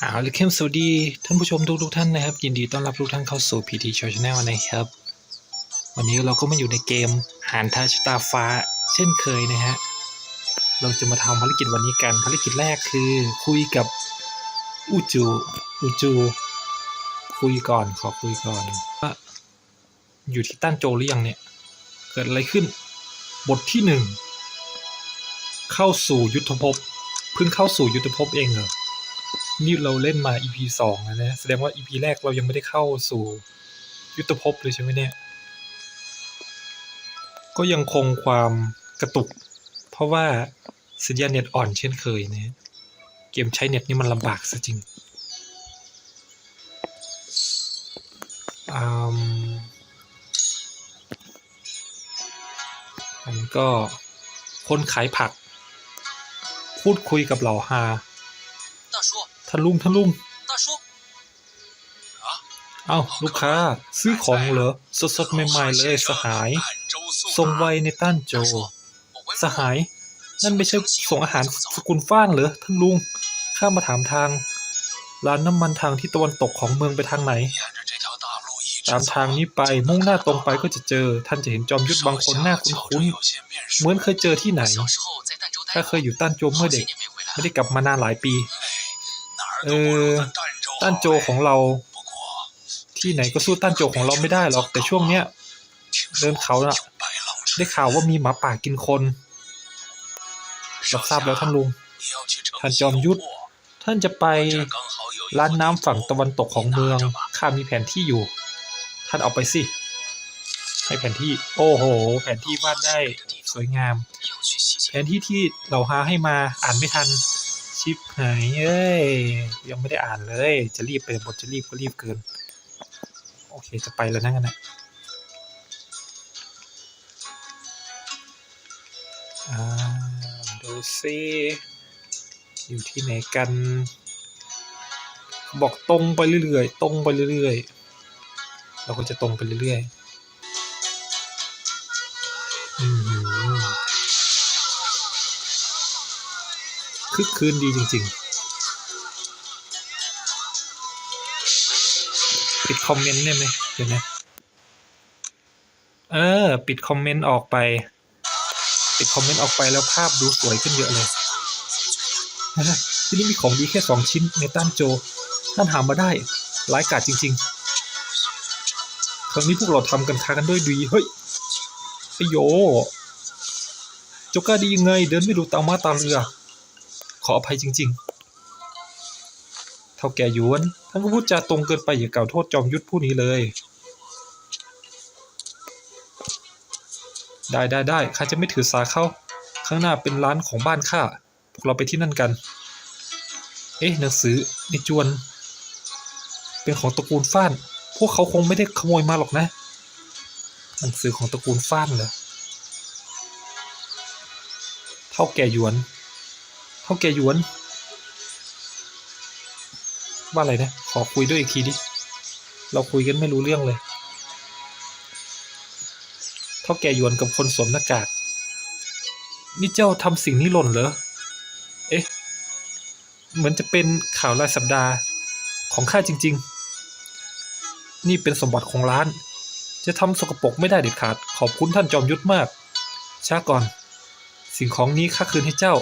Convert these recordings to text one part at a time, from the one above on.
เอาละเข้มสวัสดีท่านผู้ชมทุกทุกๆท่านนะครับ ยินดีต้อนรับทุกท่านเข้าสู่ PT Show Channel นะครับ วันนี้เราก็มาอยู่ในเกมหานทาชะตาฟ้า เช่นเคยนะฮะเราจะมาทำภารกิจวันนี้กันภารกิจแรกคือคุยกับอูจูอูจู คุยก่อนขอคุยก่อนว่าอยู่ที่ต้านโจหรือยังเนี่ย เกิดอะไรขึ้น บทที่หนึ่งเข้าสู่ยุทธภพเพิ่งเข้าสู่ยุทธภพเองเหรอ นี่เราเล่นมา EP สองแล้วนะ แสดงว่า EP แรกเรายังไม่ได้เข้าสู่ ยุทธภพเลยใช่ไหมเนี่ย ก็ยังคงความกระตุก เพราะว่าสัญญาณเน็ตอ่อนเช่นเคยนะเกมใช้เน็ตนี่มันลำบากซะจริงอืมอันนี้ก็คนขายผัก พูดคุยกับเหล่าฮา， ท่านลุงท่านลุงเอาลูกค้า ซื้อของเหรอ สดสดใหม่ ๆ เลยสหายส่งไวในต้านโจ สหาย นั่นไม่ใช่ส่งอาหารสกุลฟ้านเหรอท่านลุง ข้ามาถามทาง ร้านน้ำมันทางที่ตะวันตกของเมืองไปทางไหน ตามทางนี้ไปมุ่งหน้าตรงไปก็จะเจอ ท่านจะเห็นจอมยุทธบางคนหน้าคุ้นๆเหมือนเคยเจอที่ไหน ถ้าเคยอยู่ต้านโจเมื่อเด็ก ไม่ได้กลับมานานหลายปี เออต้านโจของเรา ที่ไหนก็สู้ต้านโจของเราไม่ได้หรอก แต่ช่วงเนี้ยเดินเขาน่ะ ได้ข่าวว่ามีหมาป่ากินคนรับทราบแล้วท่านลุง ท่านจอมยุทธท่านจะไปร้านน้ำฝั่งตะวันตกของเมือง ข้ามีแผนที่อยู่ ท่านเอาไปสิ ให้แผนที่ โอ้โห แผนที่วาดได้สวยงาม แผนที่ที่เราหาให้มาอ่านไม่ทัน ชิปหายเอ้ย ยังไม่ได้อ่านเลย จะรีบไปบทจะรีบก็รีบเกิน โอเคจะไปแล้วนะงั้นนะดูซิอยู่ที่ไหนกันบอกตรงไปเรื่อยๆ ตรงไปเรื่อยๆ เราก็จะตรงไปเรื่อยๆ คึกคืนดีจริงๆ ปิดคอมเมนต์ได้ไหมเดี๋ยวนะเออ ปิดคอมเมนต์ออกไป ปิดคอมเมนต์ออกไปแล้วภาพดูสวยขึ้นเยอะเลย ที่นี่มีของดีแค่สองชิ้นในต้านโจท่านหามาได้ร้ายกาจจริง ๆ ครั้งนี้พวกเราทำกันค้ากันด้วยดี เฮ้ยไอโยเจ้ากล้าดียังไง เดินไม่ดูตามมาตาเรือ ขออภัยจริง ๆ เท่าแก่ยวนท่านก็พูดจาตรงเกินไปอย่ากล่าวโทษจอมยุทธผู้นี้เลย ได้ได้ได้ข้าจะไม่ถือสาเขาข้างหน้าเป็นร้านของบ้านข้าพวกเราไปที่นั่นกัน เอ๊ะหนังสือในจวน เป็นของตระกูลฟ้าน พวกเขาคงไม่ได้ขโมยมาหรอกนะ หนังสือของตระกูลฟ้านเหรอเท่าแก่หยวน เท่าแก่หยวน ว่าอะไรนะ ขอคุยด้วยอีกทีดิ เราคุยกันไม่รู้เรื่องเลย เท่าแก่หยวนกับคนสวมหน้ากาก นี่เจ้าทำสิ่งนี้หล่นเหรอ เอ๊ะ เหมือนจะเป็นข่าวรายสัปดาห์ของข้าจริง ๆ นี่เป็นสมบัติของร้าน จะทำสกปรกไม่ได้เด็ดขาด ขอบคุณท่านจอมยุทธมาก ช้าก่อน สิ่งของนี้ข้าคืนให้เจ้า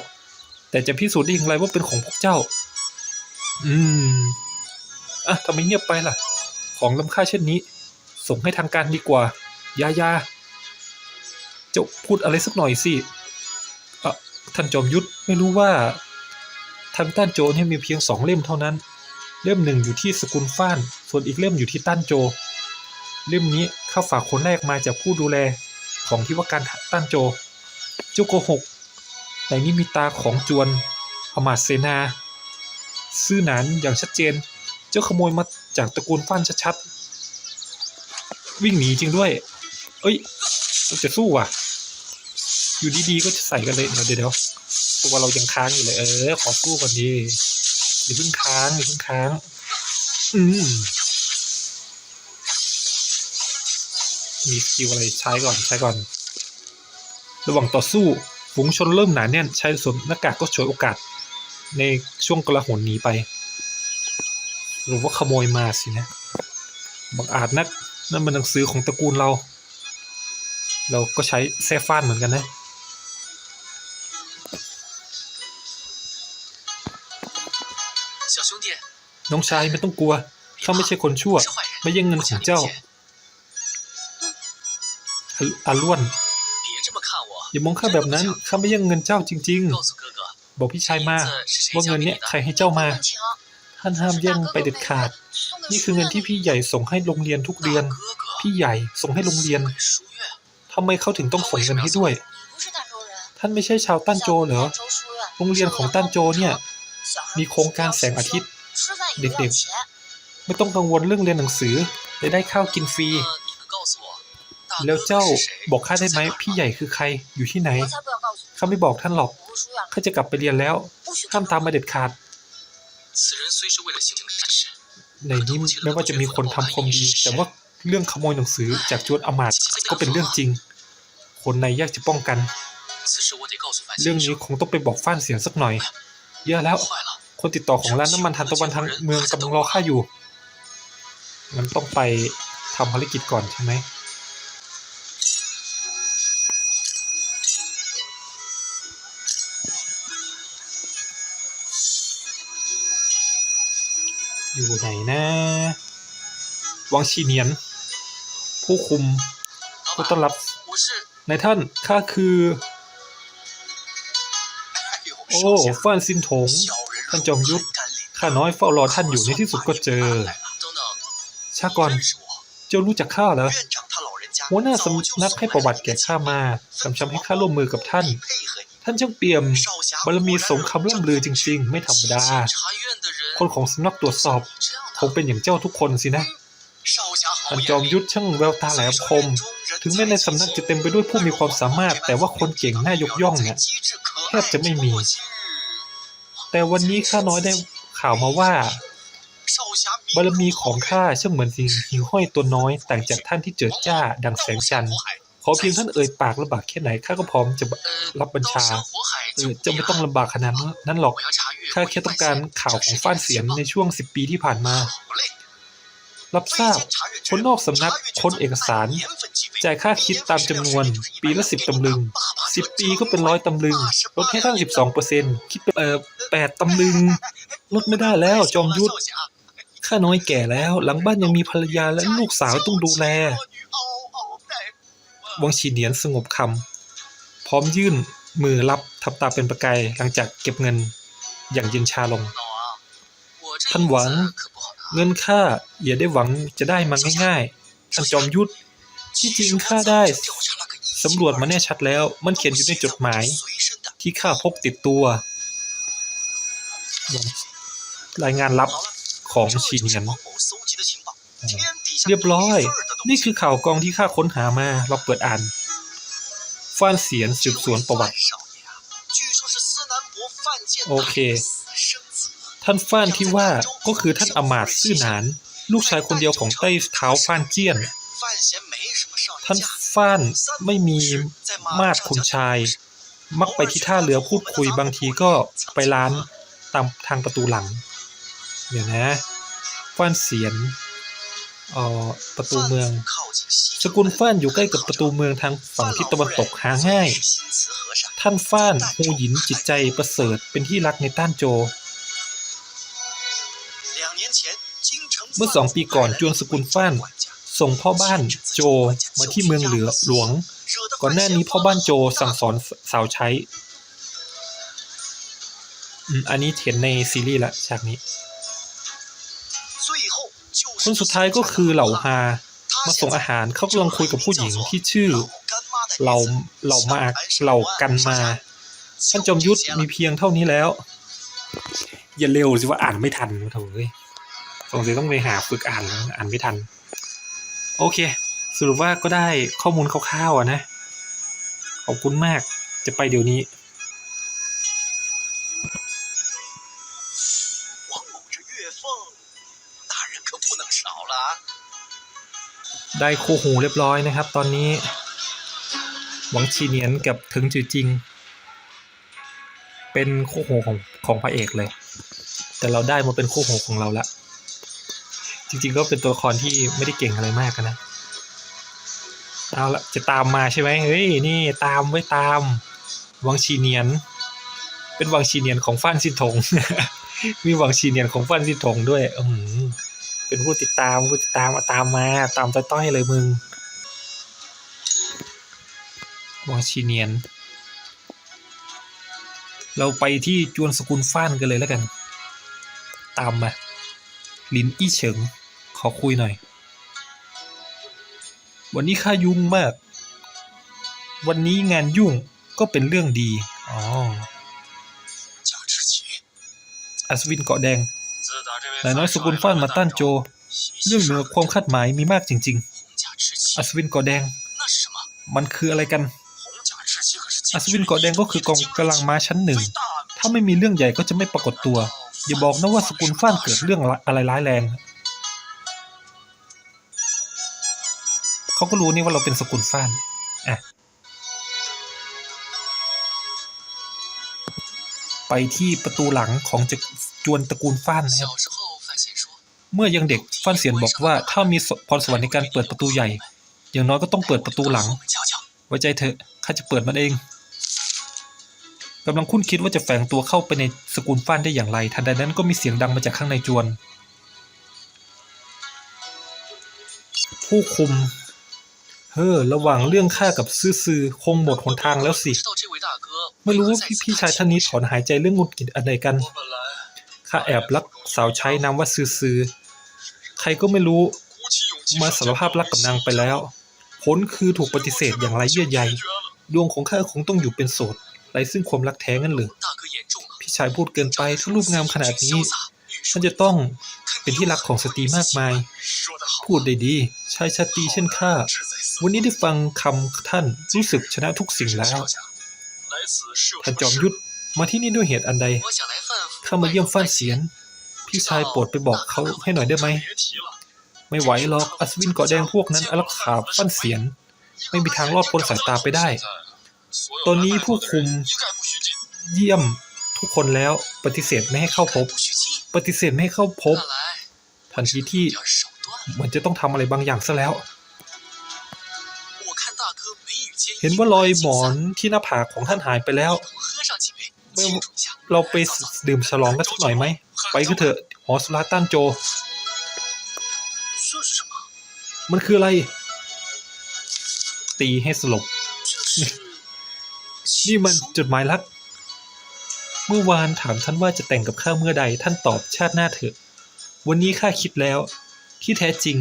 แต่จะพิสูจน์ได้อย่างไรว่าเป็นของพวกเจ้า อืมอะทำไมเงียบไปล่ะ ของล้ำค่าเช่นนี้ ส่งให้ทางการดีกว่า ยายาเจ้าพูดอะไรสักหน่อยสิอะท่านจอมยุทธไม่รู้ว่าทางต้านโจเนี่ยมีเพียงสองเล่มเท่านั้น เล่มหนึ่งอยู่ที่สกุลฟ้าน ส่วนอีกเล่มอยู่ที่ต้านโจ เล่มนี้ข้าฝากคนแรกมาจากผู้ดูแลของที่ว่าการต้านโจ เจ้าโกหก ในนี้มีตาของจวนอมาตเสนา ซื่อหนานอย่างชัดเจน เจ้าขโมยมาจากตระกูลฟ้านชัดๆ วิ่งหนีจริงด้วย เอ้ยจะสู้ว่ะ อยู่ดีๆ ก็จะใส่กันเลยเดี๋ยวเดี๋ยวตัวเรายังค้างอยู่เลย เออ ขอสู้ก่อนดีอย่าเพิ่งค้างอย่าเพิ่งค้าง อืมมีสกิลอะไรใช้ก่อนใช้ก่อน ระหว่างต่อสู้ ฝูงชนเริ่มหนาแน่นชายสวมหน้ากากก็ฉวยโอกาส ในช่วงกระหนหนีไป หรือว่าขโมยมาสินะบางอาจนักนั่นเป็นหนังสือของตระกูลเรา เราก็ใช้แซ่ฟ้านเหมือนกันนะน้องชายไม่ต้องกลัวเขาไม่ใช่คนชั่ว ไม่ยังเงินของเจ้าอาล้วน อย่ามองข้าแบบนั้นข้าไม่ยังเงินเจ้าจริง ๆ บอกพี่ชายมาว่าเงินเนี้ยใครให้เจ้ามาท่านห้ามแย่งไปเด็ดขาด นี่คือเงินที่พี่ใหญ่ส่งให้โรงเรียนทุกเดือน พี่ใหญ่ส่งให้โรงเรียนทำไมเขาถึงต้องส่งเงินให้ด้วย ท่านไม่ใช่ชาวตั้นโจเหรอ โรงเรียนของตั้นโจเนี่ย มีโครงการแสงอาทิตย์ เด็กๆ ไม่ต้องกังวลเรื่องเรียนหนังสือ ได้ได้ข้าวกินฟรี แล้วเจ้าบอกข้าได้ไหมพี่ใหญ่คือใครอยู่ที่ไหนข้าไม่บอกท่านหรอกข้าจะกลับไปเรียนแล้วห้ามตามมาเด็ดขาดในนี้ไม่ว่าจะมีคนทำความดี แต่ว่าเรื่องขโมยหนังสือจากจวดอมาตก็เป็นเรื่องจริง คนในยากจะป้องกัน เรื่องนี้คงต้องไปบอกฟ้านเสียงสักหน่อยเยอะแล้ว คนติดต่อของร้านน้ำมันทันตะวันทางเมืองกำลังรอข้าอยู่งั้นต้องไปทำภารกิจก่อนใช่ไหมู่ไหนนะ วังชีเนียน ผู้คุมผู้ต้อนรับนายท่านข้าคือ โอ้ฟ้านซินถงท่านจอมยุทธข้าน้อยเฝ้ารอท่านอยู่ในที่สุดก็เจอชาก่อนเจ้ารู้จักข้าเหรอหัวหน้าสำนักให้ประวัติแก่ข้ามากำชับให้ข้าร่วมมือกับท่าน ท่านช่างเปี่ยมบารมีสมคำล่ำลือจริง ๆ ไม่ธรรมดา คนของสำนักตรวจสอบคงเป็นอย่างเจ้าทุกคนสินะท่านจอมยุทธช่างแววตาแหลมคม ถึงแม้ในสำนักจะเต็มไปด้วยผู้มีความสามารถ แต่ว่าคนเก่งน่ายกย่องเนี่ยแทบจะไม่มี แต่วันนี้ข้าน้อยได้ข่าวมาว่าบารมีของข้าช่างเหมือนสิ่งหิ่งห้อยตัวน้อย ต่างจากท่านที่เจิดจ้าดังแสงจันทร์ ขอเพียงท่านเอ่ยปากลำบากแค่ไหนข้าก็พร้อมจะรับบัญชาเออเจะไม่ต้องลำบากขนาดนั้นหรอกข้าแค่ต้องการข่าวของฟ้านเสียนในช่วงสิบปีที่ผ่านมา รับทราบคนนอกสำนักค้นเอกสาร จ่ายค่าคิดตามจำนวน ปีละสิบตำลึงสิบปีก็เป็นร้อยตำลึงลดให้ท่านสิบสองเปอร์เซ็นคิดเป็นเอ่อแปดตำลึงลดไม่ได้แล้วจอมยุทธข้าน้อยแก่แล้ว หลังบ้านยังมีภรรยาและลูกสาวต้องดูแล วังชีเนียนสงบคำพร้อมยื่นมือรับทับตาเป็นประกายหลังจากเก็บเงินอย่างเย็นชาลง ท่านหวังเงินข้าอย่าได้หวังจะได้มาง่ายๆ ท่านจอมยุทธที่จริงข้าได้สำรวจมาแน่ชัดแล้ว มันเขียนอยู่ในจดหมาย ที่ข้าพกติดตัว รายงานลับของชีเนียนเรียบร้อย นี่คือข่าวกองที่ข้าค้นหามาเราเปิดอ่านฟ้านเสียนสืบสวนประวัติ โอเค ท่านฟ้านที่ว่าก็คือท่านอมาตซื่อหนาน ลูกชายคนเดียวของไต้เท้าฟ้านเจี้ยน ท่านฟ้านไม่มีมาดคุณชาย มักไปที่ท่าเรือพูดคุยบางทีก็ไปร้านตามทางประตูหลัง เดี๋ยวนะฟ้านเสียน เอ่อประตูเมือง สกุลฟ้านอยู่ใกล้กับประตูเมืองทางฝั่งทิศตะวันตกหาง่าย ท่านฟ้านฮูหยินจิตใจประเสริฐเป็นที่รักในต้านโจ เมื่อสองปีก่อนจวนสกุลฟ้านส่งพ่อบ้านโจมาที่เมืองเหลือหลวง ก่อนหน้านี้พ่อบ้านโจสั่งสอนสาวใช้อืมอันนี้เห็นในซีรีส์ละฉากนี้ คนสุดท้ายก็คือเหล่าฮา มาส่งอาหารเขากำลังคุยกับผู้หญิงที่ชื่อ เหล่าเหล่ามาเหล่ากันมา ท่านจอมยุทธมีเพียงเท่านี้แล้ว อย่าเร็วสิว่าอ่านไม่ทันโถ่เอ้ยสงสัยต้องไปหาฝึกอ่านแล้วอ่านไม่ทัน โอเค สรุปว่าก็ได้ข้อมูลคร่าวๆอะนะ ขอบคุณมาก จะไปเดี๋ยวนี้ 王某这月俸，大人 可不能少了啊！ ได้คู่หูเรียบร้อยนะครับ ตอนนี้ หวังชีเนียนกับถึงจือจริง เป็นคู่หูของของพระเอกเลย แต่เราได้มาเป็นคู่หูของเราละ จริง ๆ ก็เป็นตัวละครที่ไม่ได้เก่งอะไรมากนะ เอาละจะตามมาใช่ไหมเฮ้ย นี่ตามไว้ตาม วังชีเนียน เป็นวังชีเนียนของฟ้านซินถง มีวังชีเนียนของฟ้านซินถงด้วย อืม เป็นผู้ติดตามผู้ติดตามมาตามมาตามต้อยๆเลยมึงวอชิเนียน เราไปที่จวนสกุลฟ้านกันเลยแล้วกัน ตามมาลินอี้เฉิง ขอคุยหน่อย วันนี้ข้ายุ่งมาก วันนี้งานยุ่งก็เป็นเรื่องดี อ๋ออัศวินเกาะแดง นายน้อยสกุลฟ้านมาต้านโจ เรื่องเหนือความคาดหมายมีมากจริง ๆ อัศวินก่อแดง มันคืออะไรกัน อัศวินก่อแดงก็คือกองกำลังม้าชั้นหนึ่ง ถ้าไม่มีเรื่องใหญ่ก็จะไม่ปรากฏตัว อย่าบอกนะว่าสกุลฟ้านเกิดเรื่องอะไรร้ายแรง เขาก็รู้นี่ว่าเราเป็นสกุลฟ้านอะไปที่ประตูหลังของ จวนตระกูลฟั่นะครับเมื่อยังเด็กฟั่นเสียนบอกว่า ถ้ามีพรสวรรค์ในการเปิดประตูใหญ่ อย่างน้อยก็ต้องเปิดประตูหลัง ไว้ใจเถอะข้าจะเปิดมันเองกำลังคุ้นคิดว่าจะแฝงตัวเข้าไปในสกุลฟั่นได้อย่างไร ทันใดนั้นก็มีเสียงดังมาจากข้างในจวน ผู้คุม เฮ้อ ระหว่างเรื่องข้ากับซื่อคงหมดหนทางแล้วสิ ไม่รู้ว่าพี่ชายท่านนี้ถอนหายใจเรื่องงุนกิดอะไรกัน ข้าแอบรักสาวใช้นามว่าซือซือใครก็ไม่รู้ มาสารภาพรักกับนางไปแล้ว ผลคือถูกปฏิเสธอย่างไรเยื่อใยดวงของข้าคงต้องอยู่เป็นโสดไรซึ่งความรักแท้งั้นหรือพี่ชายพูดเกินไปถ้ารูปงามขนาดนี้มันจะต้องเป็นที่รักของสตรีมากมาย พูดได้ดีชายชาตรีเช่นข้าวันนี้ได้ฟังคำท่านรู้สึกชนะทุกสิ่งแล้วท่านจอมยุทธมาที่นี่ด้วยเหตุอันใด เข้ามาเยี่ยมฟ้านเสียน พี่ชายโปรดไปบอกเขาให้หน่อยได้ไหม ไม่ไหวหรอกอัศวินเกาะแดงพวกนั้นอารักขาฟ้านเสียน ไม่มีทางรอดพ้นสายตาไปได้ ตอนนี้ผู้คุมเยี่ยมทุกคนแล้วปฏิเสธไม่ให้เข้าพบ ปฏิเสธไม่ให้เข้าพบทันทีที่เหมือนจะต้องทำอะไรบางอย่างซะแล้ว เห็นว่ารอยหมอนที่หน้าผากของท่านหายไปแล้ว เราไปดื่มฉลองกันสักหน่อยไหม ไปก็เถอะหอสุราต้านโจ มันคืออะไร ตีให้สลบ นี่มันจดหมายรัก เมื่อวานถามท่านว่าจะแต่งกับข้าเมื่อใด ท่านตอบชาติหน้าเถอะ วันนี้ข้าคิดแล้ว ที่แท้จริง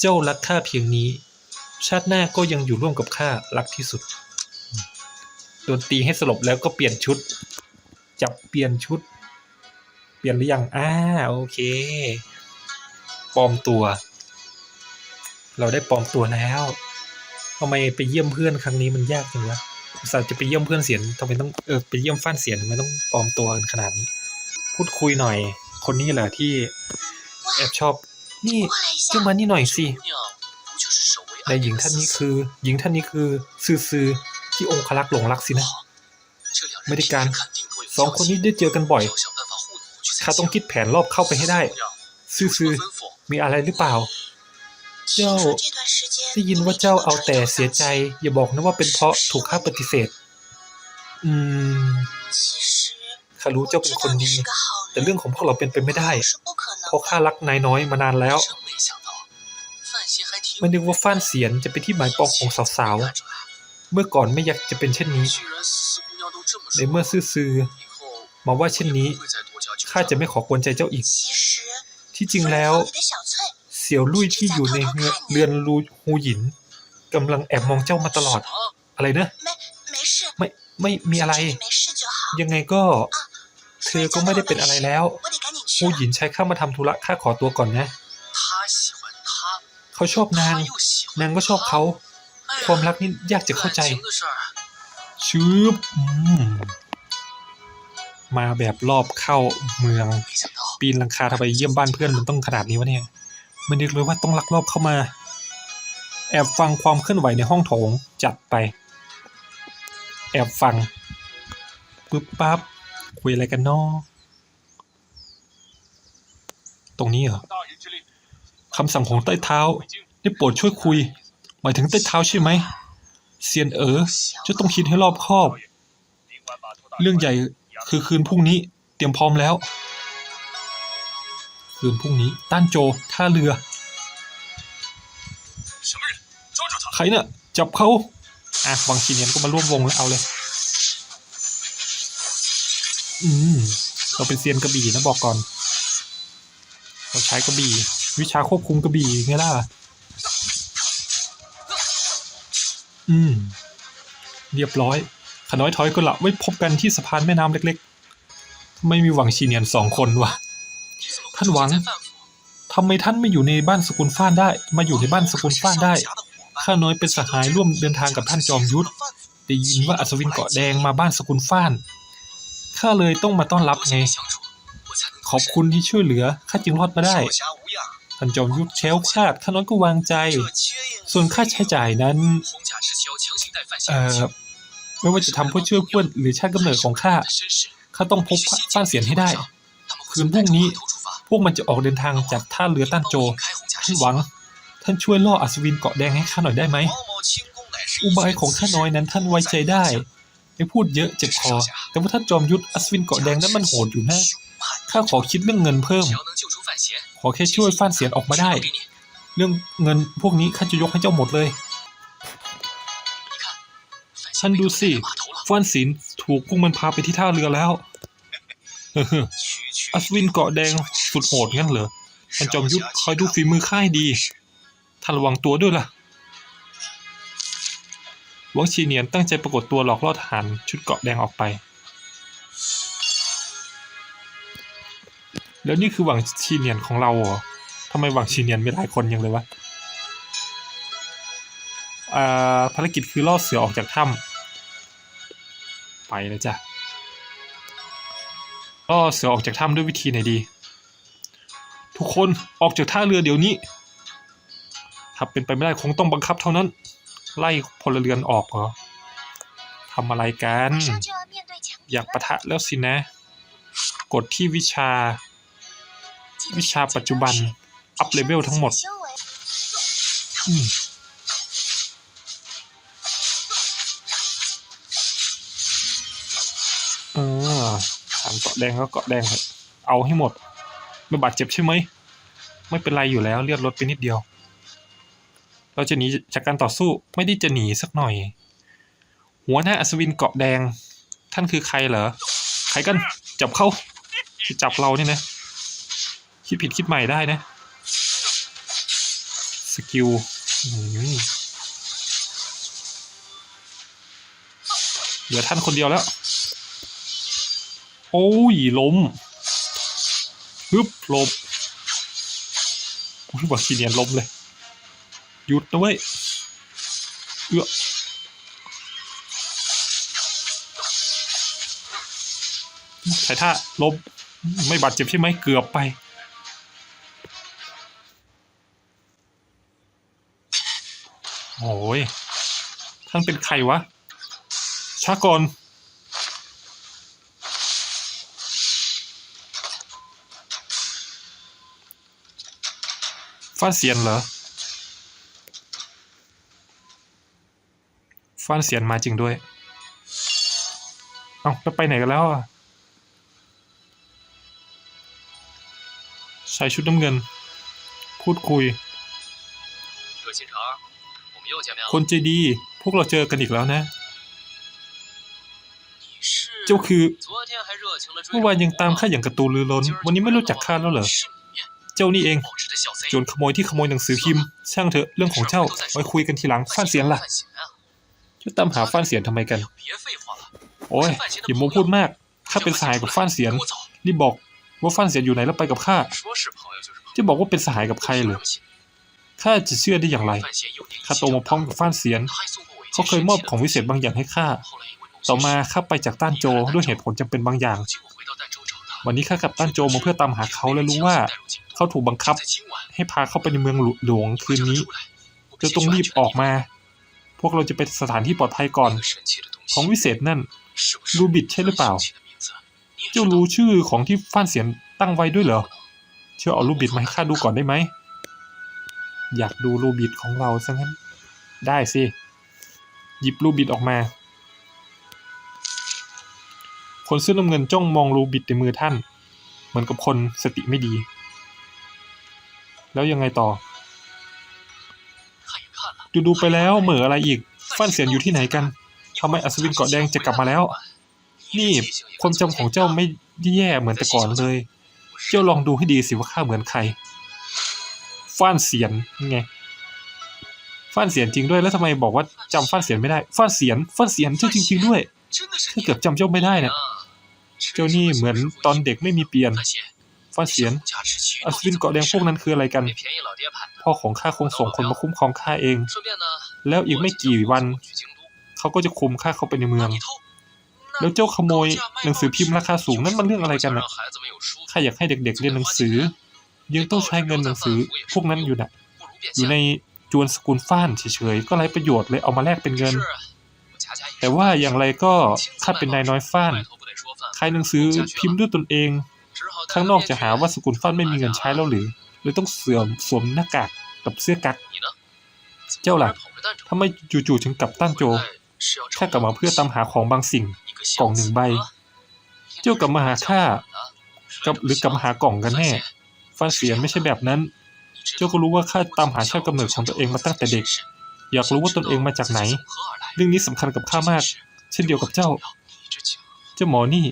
เจ้ารักข้าเพียงนี้ ชาติหน้าก็ยังอยู่ร่วมกับข้ารักที่สุด โดนตีให้สลบแล้วก็เปลี่ยนชุด จับเปลี่ยนชุด เปลี่ยนหรือยังอ่าโอเคปลอมตัว เราได้ปลอมตัวแล้วทำไมไปเยี่ยมเพื่อนครั้งนี้มันยากจังวะสัตว์จะไปเยี่ยมเพื่อนเสียนทำไมต้องเออไปเยี่ยมฟ้านเสียนไม่ต้องปลอมตัวกันขนาดนี้ พูดคุยหน่อย คนนี้แหละที่แอบชอบ นี่เจ้ามานี่หน่อยสิแต่หญิงท่านนี้คือ หญิงท่านนี้คือซื่อ ที่องคลักหลงรักสินะ ไม่ได้การสองคนนี้ได้เจอกันบ่อยข้าต้องคิดแผนรอบเข้าไปให้ได้ ซื่อๆมีอะไรหรือเปล่า เจ้าได้ยินว่าเจ้าเอาแต่เสียใจ อย่าบอกนะว่าเป็นเพราะถูกข้าปฏิเสธ อืมข้ารู้เจ้าเป็นคนดี แต่เรื่องของพวกเราเป็นไปไม่ได้ เพราะข้ารักนายน้อยมานานแล้วไม่นึกว่าฟ้านเสียนจะเป็นที่หมายปองของสาว เมื่อก่อนไม่อยากจะเป็นเช่นนี้ ในเมื่อซื่อมาว่าเช่นนี้ ข้าจะไม่ขอกวนใจเจ้าอีก ที่จริงแล้ว เสี่ยวลุยที่อยู่ในเรือนรูหูหยินกำลังแอบมองเจ้ามาตลอด อะไรเนะไม่ ไม่มีอะไร ยังไงก็ เธอก็ไม่ได้เป็นอะไรแล้วหูหยินใช้ข้ามาทำธุระข้าขอตัวก่อนนะ เขาชอบนาง นางก็ชอบเขา ความรักนี่ยากจะเข้าใจชืบมาแบบรอบเข้าเมือง ปีนลังคาทำไมเยี่ยมบ้านเพื่อนมันต้องขนาดนี้วะเนี่ยมันึกเลยว่าต้องลักลอบเข้ามา แอบฟังความเคลื่อนไหวในห้องโถงจัดไป แอบฟังปึ๊บปั๊บคุยอะไรกันนอตรงนี้เหรอคำสั่งของใต้เท้าได้โปรดช่วยคุย หมายถึงเต้เท้าใช่ไหมเซียนเอ๋อจะต้องคิดให้รอบคอบ เรื่องใหญ่คือคืนพรุ่งนี้ เตรียมพร้อมแล้ว คืนพรุ่งนี้ต้านโจท่าเรือ ใครเนี่ยจับเขาอะวังชินเนียนก็มาร่วมวงแล้วเอาเลย อืม เราเป็นเซียนกระบี่นะบอกก่อน เราใช้กระบี่ วิชาควบคุมกระบี่ไงล่ะ อืม เรียบร้อยขน้อยถอยก็ละไว้พบกันที่สะพานแม่น้ำเล็กๆ ไม่มีหวังชีเนียนสองคนวะท่านหวังทำไมท่านไม่อยู่ในบ้านสกุลฟ้านได้ มาอยู่ในบ้านสกุลฟ้านได้ ข้าน้อยเป็นสหายร่วมเดินทางกับท่านจอมยุทธได้ยินว่าอัศวินเกาะแดงมาบ้านสกุลฟ้าน ข้าเลยต้องมาต้อนรับไง ขอบคุณที่ช่วยเหลือ ข้าจึงรอดมาได้ ท่านจอมยุทธแชลวคาดข้าน้อยก็วางใจ ส่วนค่าใช้จ่ายนั้น เอ่อไม่ว่าจะทำเพื่อช่วยเพื่อนหรือชาติกำเนิดของข้า ข้าต้องพบสร้างเสียนให้ได้ คืนพรุ่งนี้ พวกมันจะออกเดินทางจากท่าเรือต้านโจ ท่านหวัง ท่านช่วยล่ออัศวินเกาะแดงให้ข้าหน่อยได้ไหม อุบายของข้าน้อยนั้นท่านไว้ใจได้ไม่พูดเยอะเจ็บคอ แต่ว่าท่านจอมยุทธอัศวินเกาะแดงนั้นมันโหดอยู่นะ ข้าขอคิดเรื่องเงินเพิ่ม ขอแค่ช่วยฟ้านเสียนออกมาได้ เรื่องเงินพวกนี้ข้าจะยกให้เจ้าหมดเลย ท่านดูสิฟ้านศิลถูกพวกมันพาไปที่ท่าเรือแล้วเฮ้ออัศวินเกาะแดงสุดโหดงั้นเหรอท่านจอมยุทธคอยดูฝีมือข้าให้ดี ท่านระวังตัวด้วยล่ะหวังชีเนียนตั้งใจปรากฏตัวหลอกล่อทหารชุดเกาะแดงออกไป แล้วนี่คือหวังชีเนียนของเราเหรอทำไมหวังชีเนียนมีหลายคนยังเลยวะอ่าภารกิจคือล่อเสือออกจากถ้ำ ไปเลยจ้ะก็เสือออกจากถ้ำด้วยวิธีไหนดี ทุกคนออกจากท่าเรือเดี๋ยวนี้ ถ้าเป็นไปไม่ได้คงต้องบังคับเท่านั้น ไล่พลเรือนออกเหรอทำอะไรกัน อยากประทะแล้วสินะ กดที่วิชา วิชาปัจจุบัน อัพเลเวลทั้งหมด อืม แดงก็เกาะแดงเอาให้หมด ไม่บาดเจ็บใช่ไหมไม่เป็นไรอยู่แล้วเลือดลดไปนิดเดียว เราจะหนีจากการต่อสู้ไม่ได้จะหนีสักหน่อย หัวหน้าอัศวินเกาะแดง ท่านคือใครเหรอใครกันจับเขาจับเราเนี่ยนะคิดผิดคิดใหม่ได้นะสกิลเหลือท่านคนเดียวแล้ว โอ้ยล้มฮึบลบอุ้ยบอกชีเนียนล้มเลย หยุดนะเว้ยเอื้อใช้ท่าล้มไม่บาดเจ็บใช่ไหมเกือบไปโอ้ยท่านเป็นใครวะชากร ฟันเสียนเหรอฟันเสียนมาจริงด้วย เอาไปไหนกันแล้วอะใส่ชุดน้ำเงิน พูดคุย คนใจดี พวกเราเจอกันอีกแล้วนะ เจ้าคือ เมื่อวานยังตามข้าอย่างกระตูรือล้น วันนี้ไม่รู้จักข้าแล้วเหรอ เจ้านี่เองโจรขโมยที่ขโมยหนังสือพิมพ์ช่างเถอะเรื่องของเจ้าไว้คุยกันทีหลังฟ้านเสียนล่ะจะตามหาฟ้านเสียนทำไมกัน โอ้ยอย่าโมพูดมากข้าเป็นสหายกับฟ้านเสียนรีบบอกว่าฟ้านเสียนอยู่ไหนแล้วไปกับข้าจะบอกว่าเป็นสหายกับใครเลยข้าจะเชื่อได้อย่างไรข้าโตมาพร้อมกับฟ้านเสียนเขาเคยมอบของวิเศษบางอย่างให้ข้าต่อมาข้าไปจากต้านโจด้วยเหตุผลจำเป็นบางอย่าง วันนี้ข้ากับตันโจมาเพื่อตามหาเขาและรู้ว่า เขาถูกบังคับ ให้พาเข้าไปในเมืองหลวงคืนนี้จะต้องรีบออกมา พวกเราจะไปสถานที่ปลอดภัยก่อน ของวิเศษนั่นรูบิดใช่หรือเปล่า เจ้ารู้ชื่อของที่ฟ้านเสียนตั้งไว้ด้วยเหรอ เชื่อเอารูบิดมาให้ข้าดูก่อนได้ไหม อยากดูรูบิดของเราซะงั้น ได้สิ หยิบรูบิดออกมา คนเสื้อน้ำเงินจ้องมองรูบิดในมือท่าน เหมือนกับคนสติไม่ดี แล้วยังไงต่อ ดูดูไปแล้วเหมืออะไรอีกฟันเสียนอยู่ที่ไหนกันทำไมอัศวินเกาะแดงจะกลับมาแล้ว นี่ความจำของเจ้าไม่แย่เหมือนแต่ก่อนเลย เจ้าลองดูให้ดีสิว่าข้าเหมือนใครฟ้านเสียนไงฟ้านเสียนจริงด้วยแล้วทำไมบอกว่าจำฟ้านเสียนไม่ได้ฟ้านเสียนฟ้านเสียนเจ้าจริง ๆ ด้วยถ้าเกิดจำเจ้าไม่ได้เนี่ย เจ้านี่เหมือนตอนเด็กไม่มีเปลี่ยนฟ้าเสียนอัศวินเกาะแดงพวกนั้นคืออะไรกัน พ่อของข้าคงส่งคนมาคุ้มครองข้าเอง แล้วอีกไม่กี่วัน เขาก็จะคุมข้าเข้าไปในเมือง แล้วเจ้าขโมยหนังสือพิมพ์ราคาสูงนั่นมันเรื่องอะไรกันนะข้าอยากให้เด็กๆเรียนหนังสือ ยังต้องใช้เงินหนังสือพวกนั้นอยู่นะอยู่ในจวนสกุลฟ้านเฉยๆ ก็ไร้ประโยชน์เลยเอามาแลกเป็นเงิน แต่ว่าอย่างไรก็ข้าเป็นนายน้อยฟ้าน ใครหนังสือพิมพ์ด้วยตนเอง ข้างนอกจะหาว่าสกุลฟันไม่มีเงินใช้แล้วหรือเลยต้องเสื่อมสวมหน้ากากกับเสื้อกั๊กเจ้าหล่ะทำไมจู่ๆถึงกลับตั้งโจแค่กลับมาเพื่อตามหาของบางสิ่ง กล่องหนึ่งใบ เจ้ากลับมาหาข้ากับหรือกลับมาหากล่องกันแน่ฟันเสียไม่ใช่แบบนั้น เจ้าก็รู้ว่าข้าตามหาชาติกำเนิดของตัวเองมาตั้งแต่เด็ก อยากรู้ว่าตนเองมาจากไหน เรื่องนี้สำคัญกับข้ามาก เช่นเดียวกับเจ้า เจ้าหมอนี่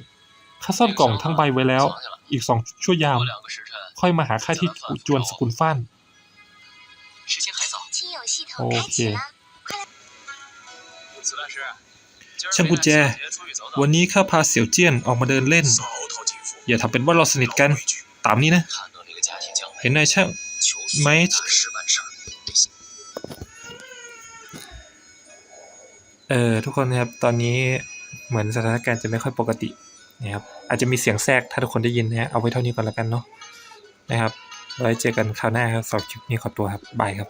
ข้าซ่อนกล่องทั้งใบไว้แล้ว อีกสองชั่วยาม ค่อยมาหาข้าที่จวนสกุลฟ้านโอเคช่างกุญแจ วันนี้ข้าพาเสี่ยวเจี้ยนออกมาเดินเล่น อย่าทำเป็นว่าเราสนิทกัน ตามนี้นะ เห็นนายช่างไหมเออทุกคนครับ ตอนนี้ เหมือนสถานการณ์จะไม่ค่อยปกตินะครับอาจจะมีเสียงแทรกถ้าทุกคนได้ยินนะฮะเอาไว้เท่านี้ก่อนแล้วกันเนาะนะครับไว้เจอกันคราวหน้าครับสำหรับคลิปนี้ขอตัวครับบายครับ